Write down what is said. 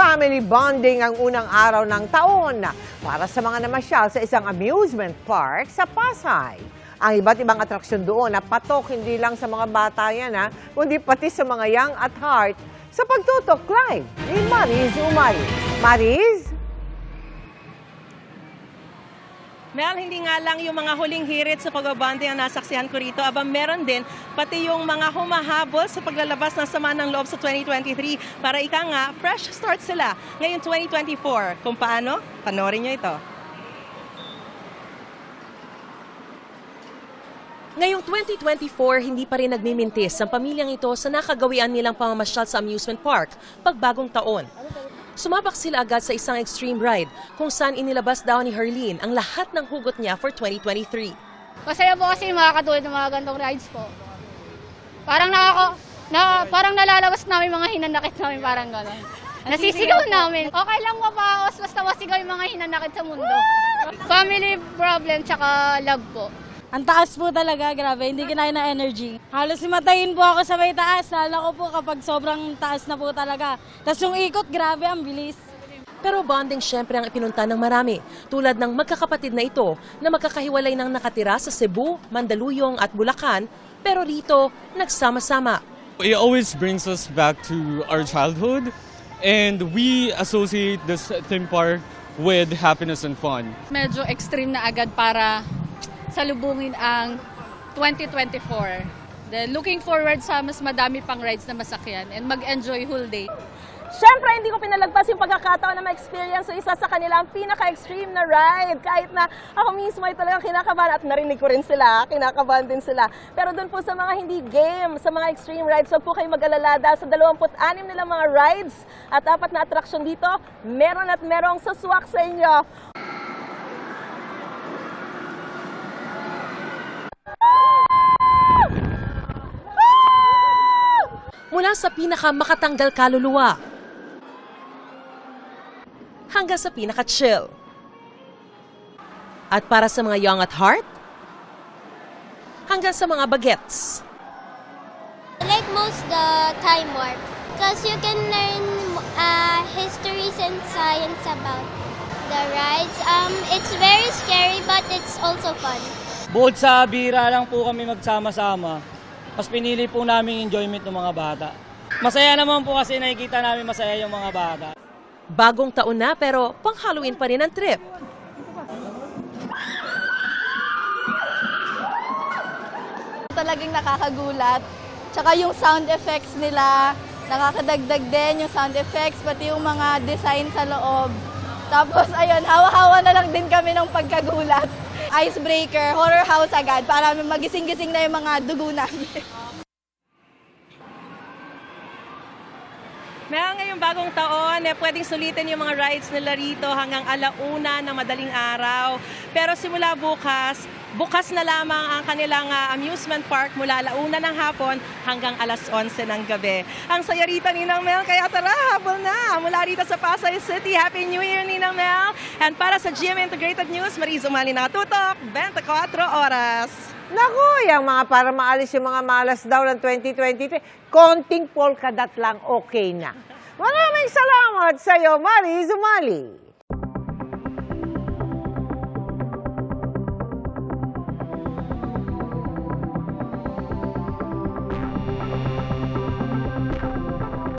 family bonding ang unang araw ng taon para sa mga namasyal sa isang amusement park sa Pasay. Ang iba't ibang atraksyon doon na patok hindi lang sa mga bata yan ha, kundi pati sa mga young at heart sa pagtutok live ni Mariz Umali. Mariz? Mel, hindi nga lang yung mga huling hirit sa pagbabante ang nasaksihan ko rito, aba meron din pati yung mga humahabol sa paglalabas ng sama ng loob sa 2023 para ika nga, fresh start sila ngayong 2024. Kung paano, panoorin nyo ito. Ngayong 2024, hindi pa rin nagmimintis ang pamilyang ito sa nakagawian nilang pamamasyal sa amusement park pagbagong taon. Sumabak sila agad sa isang extreme ride kung saan inilabas daw ni Herlene ang lahat ng hugot niya for 2023. Masaya po kasi makakatulad ng mga gantong rides po. Parang nakako, na, parang nalalabas namin mga hinanakit namin, parang gano'n. Nasisigaw namin. Okay lang mapaos, basta masigaw yung mga hinanakit sa mundo. Family problem, tsaka love po. Ang taas po talaga, grabe, hindi kinaya na energy. Halos matayin po ako sa may taas, lalo ko po kapag sobrang taas na po talaga. Tapos yung ikot, grabe, ang bilis. Pero bonding syempre ang ipinunta ng marami, tulad ng magkakapatid na ito na magkakahiwalay ng nakatira sa Cebu, Mandaluyong at Bulacan, pero rito nagsama-sama. It always brings us back to our childhood, and we associate this theme park with happiness and fun. medyo extreme na agad para salubungin ang 2024. Then looking forward sa mas madami pang rides na masakyan and mag-enjoy whole day. Siyempre, hindi ko pinalagpas yung pagkakataon na ma-experience sa isa sa kanilang pinaka-extreme na ride. Kahit na ako mismo ay talagang kinakabahan at narinig ko rin sila, kinakabahan din sila. Pero doon po sa mga hindi game, sa mga extreme rides, huwag po kayo mag-alala dahil sa 26 nilang mga rides at apat na atraksyon dito, meron at merong suswak sa inyo. Mula sa pinaka makatanggal kaluluwa hanggang sa pinaka chill. At para sa mga young at heart, hanggang sa mga bagets. I like most the time warp because you can learn uh, histories and science about the rides. Um, it's very scary but it's also fun. Bukod sa bira lang po kami magsama-sama, mas pinili po namin enjoyment ng mga bata. Masaya naman po kasi nakikita namin masaya yung mga bata. Bagong taon na pero pang Halloween pa rin ang trip. Talagang nakakagulat. Tsaka yung sound effects nila, nakakadagdag din yung sound effects, pati yung mga design sa loob. Tapos ayun, hawa-hawa na lang din kami ng pagkagulat. Icebreaker, horror house agad para magising-gising na yung mga dugo namin. Mel, ngayong bagong taon, eh, pwedeng sulitin yung mga rides nila rito hanggang alauna ng madaling araw. Pero simula bukas, bukas na lamang ang kanilang ah, amusement park mula alauna ng hapon hanggang alas 11 ng gabi. Ang saya rito, Ninang Mel, kaya tara, habol na! Mula rito sa Pasay City, Happy New Year, Ninang Mel! And para sa GMA Integrated News, Marizo Mali nakatutok, 24 oras. Naku, yung mga para maalis yung mga malas daw ng 2023, konting polka dot lang okay na. Maraming salamat sa iyo, Mariz Umali.